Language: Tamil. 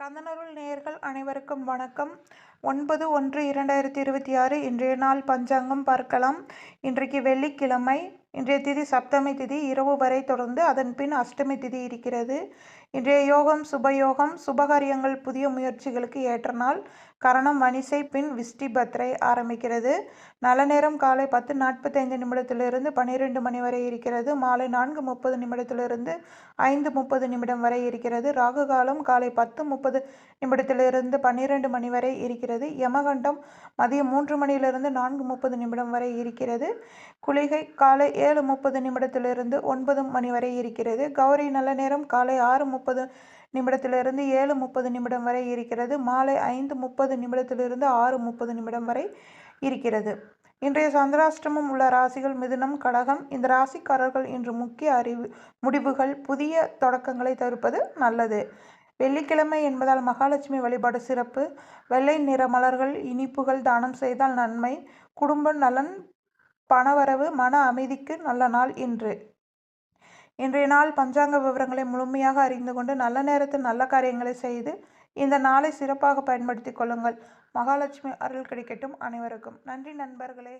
கந்தனருள் நேயர்கள் அனைவருக்கும் வணக்கம். ஒன்பது ஒன்று இரண்டாயிரத்தி இருபத்தி ஆறு இன்றைய நாள் பஞ்சாங்கம் பார்க்கலாம். இன்றைக்கு வெள்ளிக்கிழமை இன்றைய திதி சப்தமி திதி இரவு வரை தொடர்ந்து அதன் பின் அஷ்டமி திதி இருக்கிறது. இன்றைய யோகம் சுபயோகம் சுபகாரியங்கள் புதிய முயற்சிகளுக்கு ஏற்ற நாள். கரணம் வனிசை பின் விஷ்டி பத்ரை ஆரம்பிக்கிறது. நல்ல நேரம் காலை பத்து நாற்பத்தைந்து நிமிடத்திலிருந்து பன்னிரெண்டு மணி வரை இருக்கிறது. மாலை நான்கு முப்பது நிமிடத்திலிருந்து ஐந்து முப்பது நிமிடம் வரை இருக்கிறது. ராகு காலம் காலை பத்து முப்பது நிமிடத்திலிருந்து பன்னிரெண்டு மணி வரை இருக்கிறது. யமகண்டம் மதியம் மூன்று மணியிலிருந்து நான்கு முப்பது நிமிடம் வரை இருக்கிறது. குளிகை காலை ஏழு முப்பது நிமிடத்திலிருந்து ஒன்பது மணி வரை இருக்கிறது. கௌரி நல்ல நேரம் காலை ஆறு முப்பது நிமிடத்திலிருந்து ஏழு முப்பது நிமிடம் வரை இருக்கிறது. மாலை ஐந்து முப்பது நிமிடத்திலிருந்து ஆறு முப்பது நிமிடம் வரை இருக்கிறது. இன்றைய சந்திராஷ்டமம் உள்ள ராசிகள் மிதுனம் கடகம். இந்த ராசிக்காரர்கள் இன்று முக்கிய அறிவு முடிவுகள் புதிய தொடக்கங்களை தவிர்ப்பது நல்லது. வெள்ளிக்கிழமை என்பதால் மகாலட்சுமி வழிபாடு சிறப்பு. வெள்ளை நிற மலர்கள் இனிப்புகள் தானம் செய்தால் நன்மை. குடும்ப நலன் பணவரவு மன அமைதிக்கு நல்ல நாள் இன்று. இன்றைய நாள் பஞ்சாங்க விவரங்களை முழுமையாக அறிந்து கொண்டு நல்ல நேரத்தில் நல்ல காரியங்களை செய்து இந்த நாளை சிறப்பாக பயன்படுத்தி கொள்ளுங்கள். மகாலட்சுமி அருள் கிடைக்கட்டும் அனைவருக்கும். நன்றி நண்பர்களே.